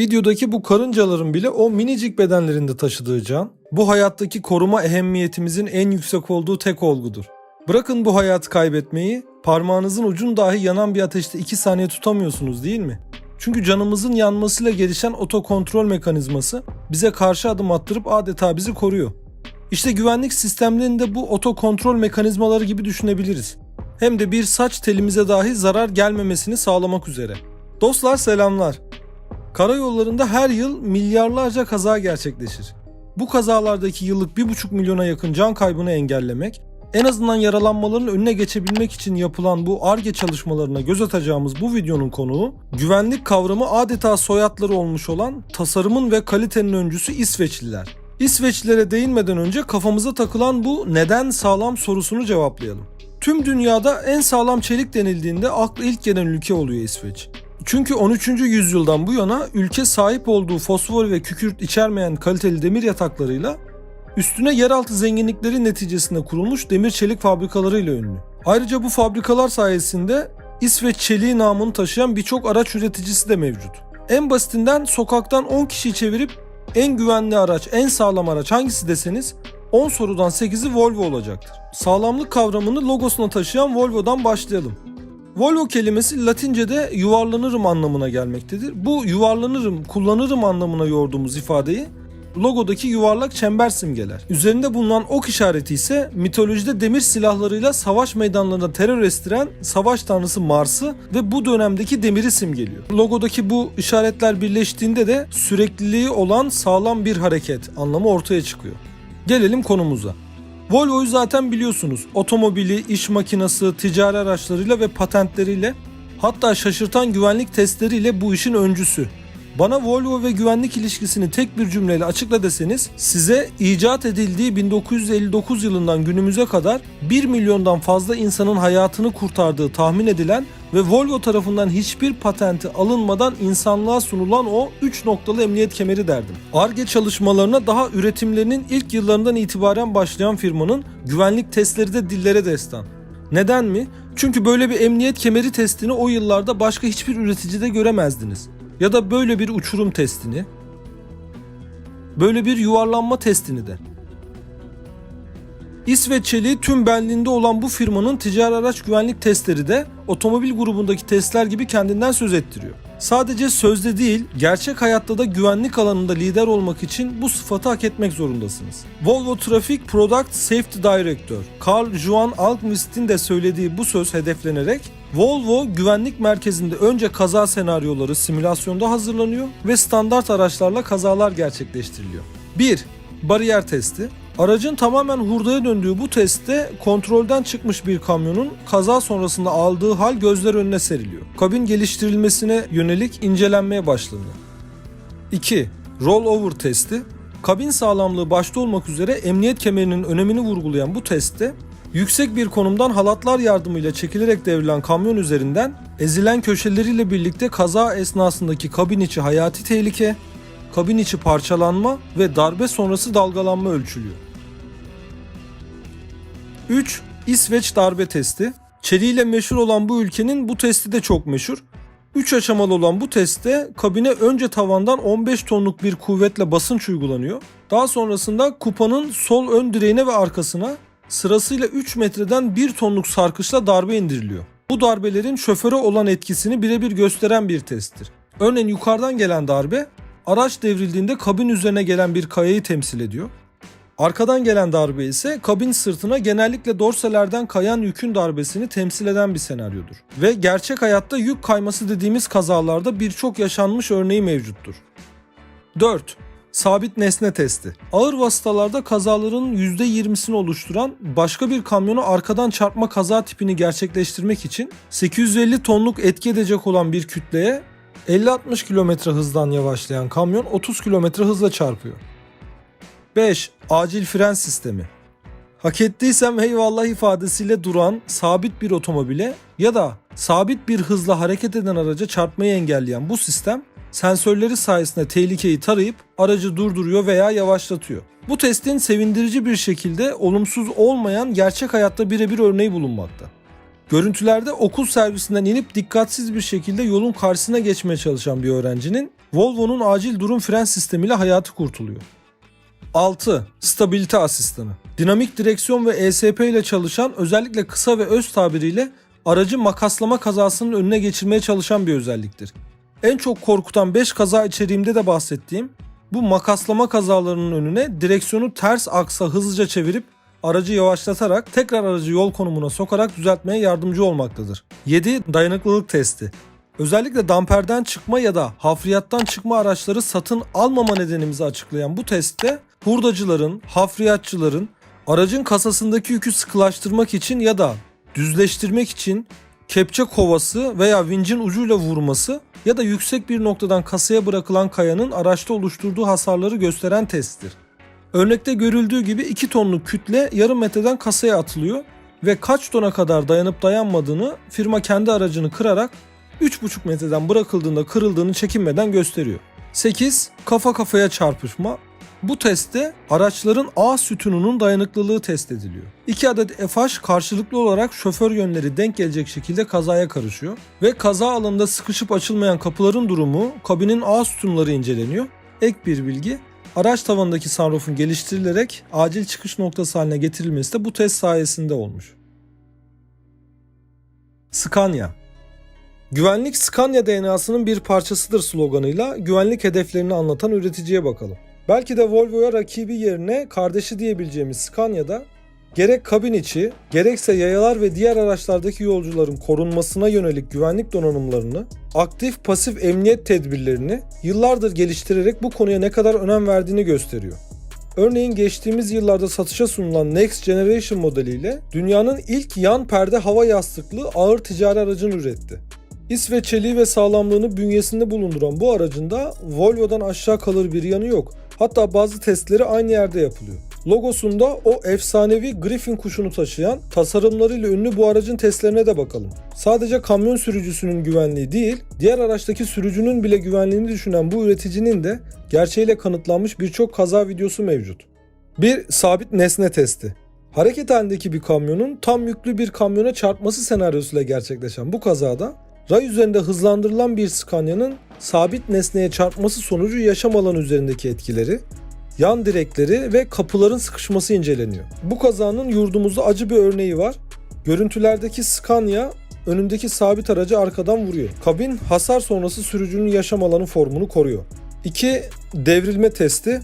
Videodaki bu karıncaların bile o minicik bedenlerinde taşıdığı can, bu hayattaki koruma ehemmiyetimizin en yüksek olduğu tek olgudur. Bırakın bu hayatı kaybetmeyi, parmağınızın ucunu dahi yanan bir ateşte 2 saniye tutamıyorsunuz değil mi? Çünkü canımızın yanmasıyla gelişen otokontrol mekanizması bize karşı adım attırıp adeta bizi koruyor. İşte güvenlik sistemlerinde bu otokontrol mekanizmaları gibi düşünebiliriz. Hem de bir saç telimize dahi zarar gelmemesini sağlamak üzere. Dostlar selamlar. Karayollarında her yıl milyarlarca kaza gerçekleşir. Bu kazalardaki yıllık 1,5 milyona yakın can kaybını engellemek, en azından yaralanmaların önüne geçebilmek için yapılan bu ARGE çalışmalarına göz atacağımız bu videonun konuğu, güvenlik kavramı adeta soyadları olmuş olan tasarımın ve kalitenin öncüsü İsveçliler. İsveçlilere değinmeden önce kafamıza takılan bu neden sağlam sorusunu cevaplayalım. Tüm dünyada en sağlam çelik denildiğinde aklı ilk gelen ülke oluyor İsveç. Çünkü 13. yüzyıldan bu yana ülke sahip olduğu fosfor ve kükürt içermeyen kaliteli demir yataklarıyla üstüne yeraltı zenginlikleri neticesinde kurulmuş demir çelik fabrikalarıyla ünlü. Ayrıca bu fabrikalar sayesinde İsveç çeliği namını taşıyan birçok araç üreticisi de mevcut. En basitinden sokaktan 10 kişiyi çevirip en güvenli araç, en sağlam araç hangisi deseniz 10 sorudan 8'i Volvo olacaktır. Sağlamlık kavramını logosuna taşıyan Volvo'dan başlayalım. Volvo kelimesi Latince'de yuvarlanırım anlamına gelmektedir. Bu yuvarlanırım, kullanırım anlamına yorduğumuz ifadeyi logodaki yuvarlak çember simgeler. Üzerinde bulunan ok işareti ise mitolojide demir silahlarıyla savaş meydanlarında terör estiren savaş tanrısı Mars'ı ve bu dönemdeki demiri simgeliyor. Logodaki bu işaretler birleştiğinde de sürekliliği olan sağlam bir hareket anlamı ortaya çıkıyor. Gelelim konumuza. Volvo'yu zaten biliyorsunuz. Otomobili, iş makinası, ticari araçlarıyla ve patentleriyle hatta şaşırtan güvenlik testleriyle bu işin öncüsü. Bana Volvo ve güvenlik ilişkisini tek bir cümleyle açıkla deseniz size icat edildiği 1959 yılından günümüze kadar 1 milyondan fazla insanın hayatını kurtardığı tahmin edilen ve Volvo tarafından hiçbir patenti alınmadan insanlığa sunulan o 3 noktalı emniyet kemeri derdim. ARGE çalışmalarına daha üretimlerinin ilk yıllarından itibaren başlayan firmanın güvenlik testleri de dillere destan. Neden mi? Çünkü böyle bir emniyet kemeri testini o yıllarda başka hiçbir üreticide göremezdiniz. Ya da böyle bir uçurum testini, böyle bir yuvarlanma testini de. İsveççeli tüm benliğinde olan bu firmanın ticari araç güvenlik testleri de otomobil grubundaki testler gibi kendinden söz ettiriyor. Sadece sözde değil, gerçek hayatta da güvenlik alanında lider olmak için bu sıfatı hak etmek zorundasınız. Volvo Traffic Product Safety Director Carl Juan Alkmist'in de söylediği bu söz hedeflenerek Volvo güvenlik merkezinde önce kaza senaryoları simülasyonda hazırlanıyor ve standart araçlarla kazalar gerçekleştiriliyor. 1. Bariyer testi. Aracın tamamen hurdaya döndüğü bu testte kontrolden çıkmış bir kamyonun kaza sonrasında aldığı hal gözler önüne seriliyor. Kabin geliştirilmesine yönelik incelenmeye başlanıyor. 2. Rollover testi. Kabin sağlamlığı başta olmak üzere emniyet kemerinin önemini vurgulayan bu testte yüksek bir konumdan halatlar yardımıyla çekilerek devrilen kamyon üzerinden ezilen köşeleriyle birlikte kaza esnasındaki kabin içi hayati tehlike, kabin içi parçalanma ve darbe sonrası dalgalanma ölçülüyor. 3. İsveç darbe testi. Çeliğiyle meşhur olan bu ülkenin bu testi de çok meşhur. 3 aşamalı olan bu testte kabine önce tavandan 15 tonluk bir kuvvetle basınç uygulanıyor. Daha sonrasında kupanın sol ön direğine ve arkasına sırasıyla 3 metreden 1 tonluk sarkışla darbe indiriliyor. Bu darbelerin şoföre olan etkisini birebir gösteren bir testtir. Örneğin yukarıdan gelen darbe araç devrildiğinde kabin üzerine gelen bir kayayı temsil ediyor. Arkadan gelen darbe ise kabin sırtına genellikle dorselerden kayan yükün darbesini temsil eden bir senaryodur. Ve gerçek hayatta yük kayması dediğimiz kazalarda birçok yaşanmış örneği mevcuttur. 4. Sabit nesne testi. Ağır vasıtalarda kazaların %20'sini oluşturan başka bir kamyonu arkadan çarpma kaza tipini gerçekleştirmek için 850 tonluk etki edecek olan bir kütleye 50-60 km hızdan yavaşlayan kamyon 30 km hızla çarpıyor. 5. Acil fren sistemi. Hak ettiysem eyvallah ifadesiyle duran sabit bir otomobile ya da sabit bir hızla hareket eden araca çarpmayı engelleyen bu sistem sensörleri sayesinde tehlikeyi tarayıp aracı durduruyor veya yavaşlatıyor. Bu testin sevindirici bir şekilde olumsuz olmayan gerçek hayatta birebir örneği bulunmakta. Görüntülerde okul servisinden inip dikkatsiz bir şekilde yolun karşısına geçmeye çalışan bir öğrencinin Volvo'nun acil durum fren sistemiyle hayatı kurtuluyor. 6. Stabilite asistanı. Dinamik direksiyon ve ESP ile çalışan özellikle kısa ve öz tabiriyle aracı makaslama kazasının önüne geçirmeye çalışan bir özelliktir. En çok korkutan 5 kaza içeriğimde de bahsettiğim bu makaslama kazalarının önüne direksiyonu ters aksa hızlıca çevirip aracı yavaşlatarak tekrar aracı yol konumuna sokarak düzeltmeye yardımcı olmaktadır. 7. Dayanıklılık testi. Özellikle damperden çıkma ya da hafriyattan çıkma araçları satın almama nedenimizi açıklayan bu testte hurdacıların, hafriyatçıların aracın kasasındaki yükü sıkılaştırmak için ya da düzleştirmek için kepçe kovası veya vincin ucuyla vurması ya da yüksek bir noktadan kasaya bırakılan kayanın araçta oluşturduğu hasarları gösteren testtir. Örnekte görüldüğü gibi 2 tonluk kütle yarım metreden kasaya atılıyor ve kaç tona kadar dayanıp dayanmadığını firma kendi aracını kırarak 3,5 metreden bırakıldığında kırıldığını çekinmeden gösteriyor. 8. Kafa kafaya çarpışma. Bu testte araçların A sütununun dayanıklılığı test ediliyor. 2 adet FH karşılıklı olarak şoför yönleri denk gelecek şekilde kazaya karışıyor ve kaza alanında sıkışıp açılmayan kapıların durumu, kabinin A sütunları inceleniyor. Ek bir bilgi, araç tavanındaki sunroofun geliştirilerek acil çıkış noktası haline getirilmesi de bu test sayesinde olmuş. Scania Güvenlik Scania DNA'sının bir parçasıdır sloganıyla güvenlik hedeflerini anlatan üreticiye bakalım. Belki de Volvo'ya rakibi yerine kardeşi diyebileceğimiz Scania'da gerek kabin içi, gerekse yayalar ve diğer araçlardaki yolcuların korunmasına yönelik güvenlik donanımlarını, aktif pasif emniyet tedbirlerini yıllardır geliştirerek bu konuya ne kadar önem verdiğini gösteriyor. Örneğin geçtiğimiz yıllarda satışa sunulan Next Generation modeliyle dünyanın ilk yan perde hava yastıklı ağır ticari aracını üretti. İsveççeliği ve sağlamlığını bünyesinde bulunduran bu aracın da Volvo'dan aşağı kalır bir yanı yok. Hatta bazı testleri aynı yerde yapılıyor. Logosunda o efsanevi Griffin kuşunu taşıyan tasarımlarıyla ünlü bu aracın testlerine de bakalım. Sadece kamyon sürücüsünün güvenliği değil, diğer araçtaki sürücünün bile güvenliğini düşünen bu üreticinin de gerçeğiyle kanıtlanmış birçok kaza videosu mevcut. Bir sabit nesne testi. Hareket halindeki bir kamyonun tam yüklü bir kamyona çarpması senaryosuyla gerçekleşen bu kazada ray üzerinde hızlandırılan bir Scania'nın sabit nesneye çarpması sonucu yaşam alanı üzerindeki etkileri, yan direkleri ve kapıların sıkışması inceleniyor. Bu kazanın yurdumuzda acı bir örneği var. Görüntülerdeki Scania önündeki sabit aracı arkadan vuruyor. Kabin hasar sonrası sürücünün yaşam alanı formunu koruyor. 2. Devrilme testi.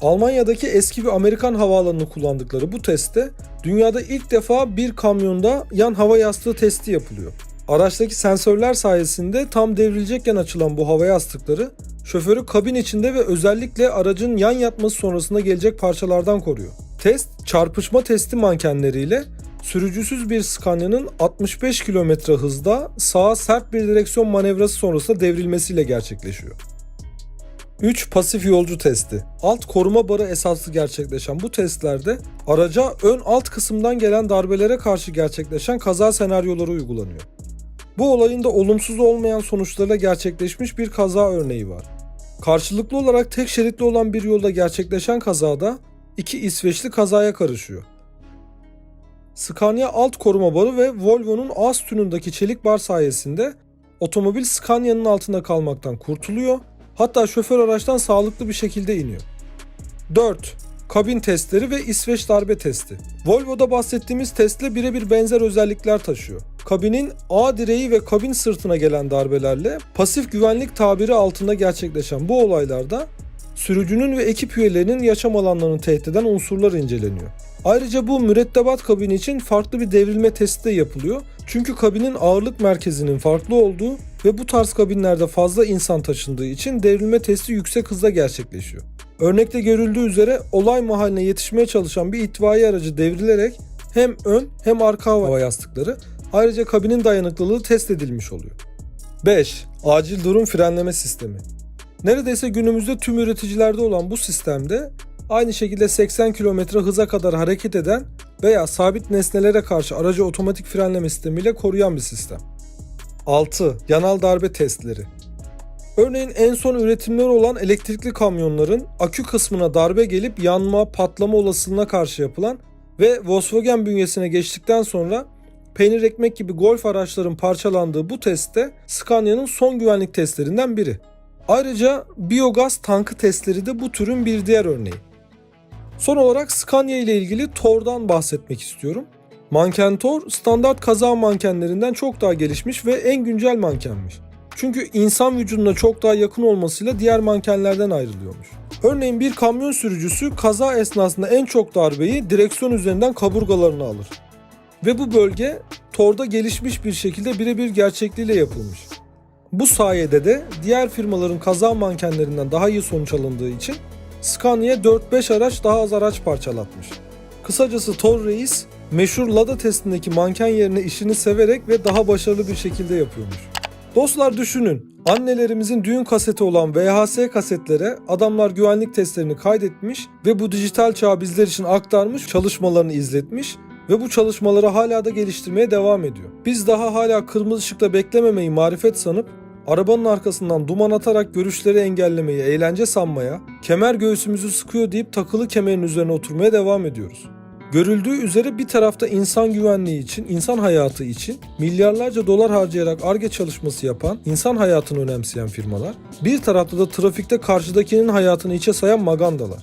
Almanya'daki eski bir Amerikan havaalanını kullandıkları bu testte dünyada ilk defa bir kamyonda yan hava yastığı testi yapılıyor. Araçtaki sensörler sayesinde tam devrilecekken açılan bu hava yastıkları şoförü kabin içinde ve özellikle aracın yan yatması sonrasında gelecek parçalardan koruyor. Test çarpışma testi mankenleriyle sürücüsüz bir Scania'nın 65 km hızda sağa sert bir direksiyon manevrası sonrasında devrilmesiyle gerçekleşiyor. 3. Pasif yolcu testi. Alt koruma barı esaslı gerçekleşen bu testlerde araca ön alt kısımdan gelen darbelere karşı gerçekleşen kaza senaryoları uygulanıyor. Bu olayın da olumsuz olmayan sonuçlarıyla gerçekleşmiş bir kaza örneği var. Karşılıklı olarak tek şeritli olan bir yolda gerçekleşen kazada iki İsveçli kazaya karışıyor. Scania alt koruma barı ve Volvo'nun A sütunundaki çelik bar sayesinde otomobil Scania'nın altında kalmaktan kurtuluyor. Hatta şoför araçtan sağlıklı bir şekilde iniyor. 4. Kabin testleri ve İsveç darbe testi. Volvo'da bahsettiğimiz testle birebir benzer özellikler taşıyor. Kabinin A direği ve kabin sırtına gelen darbelerle pasif güvenlik tabiri altında gerçekleşen bu olaylarda sürücünün ve ekip üyelerinin yaşam alanlarını tehdit eden unsurlar inceleniyor. Ayrıca bu mürettebat kabini için farklı bir devrilme testi de yapılıyor. Çünkü kabinin ağırlık merkezinin farklı olduğu ve bu tarz kabinlerde fazla insan taşındığı için devrilme testi yüksek hızda gerçekleşiyor. Örnekte görüldüğü üzere olay mahalline yetişmeye çalışan bir itfaiye aracı devrilerek hem ön hem arka hava yastıkları ayrıca kabinin dayanıklılığı test edilmiş oluyor. 5. Acil durum frenleme sistemi. Neredeyse günümüzde tüm üreticilerde olan bu sistemde aynı şekilde 80 km hıza kadar hareket eden veya sabit nesnelere karşı aracı otomatik frenleme sistemiyle koruyan bir sistem. 6. Yanal darbe testleri. Örneğin en son üretimleri olan elektrikli kamyonların akü kısmına darbe gelip yanma, patlama olasılığına karşı yapılan ve Volkswagen bünyesine geçtikten sonra peynir ekmek gibi golf araçların parçalandığı bu testte Scania'nın son güvenlik testlerinden biri. Ayrıca biyogaz tankı testleri de bu türün bir diğer örneği. Son olarak Scania ile ilgili Tor'dan bahsetmek istiyorum. Manken Tor standart kaza mankenlerinden çok daha gelişmiş ve en güncel mankenmiş. Çünkü insan vücuduna çok daha yakın olmasıyla diğer mankenlerden ayrılıyormuş. Örneğin bir kamyon sürücüsü kaza esnasında en çok darbeyi direksiyon üzerinden kaburgalarına alır. Ve bu bölge Tor'da gelişmiş bir şekilde birebir gerçekliğiyle yapılmış. Bu sayede de diğer firmaların kaza mankenlerinden daha iyi sonuç alındığı için Scania 4-5 araç daha az araç parçalatmış. Kısacası Tor Reis meşhur Lada testindeki manken yerine işini severek ve daha başarılı bir şekilde yapıyormuş. Dostlar düşünün. Annelerimizin düğün kaseti olan VHS kasetlere adamlar güvenlik testlerini kaydetmiş ve bu dijital çağı bizler için aktarmış, çalışmalarını izletmiş ve bu çalışmaları hala da geliştirmeye devam ediyor. Biz daha hala kırmızı ışıkta beklememeyi marifet sanıp arabanın arkasından duman atarak görüşleri engellemeyi eğlence sanmaya, kemer göğsümüzü sıkıyor deyip takılı kemerin üzerine oturmaya devam ediyoruz. Görüldüğü üzere bir tarafta insan güvenliği için, insan hayatı için milyarlarca dolar harcayarak ARGE çalışması yapan, insan hayatını önemseyen firmalar, bir tarafta da trafikte karşıdakinin hayatını içe sayan magandalar.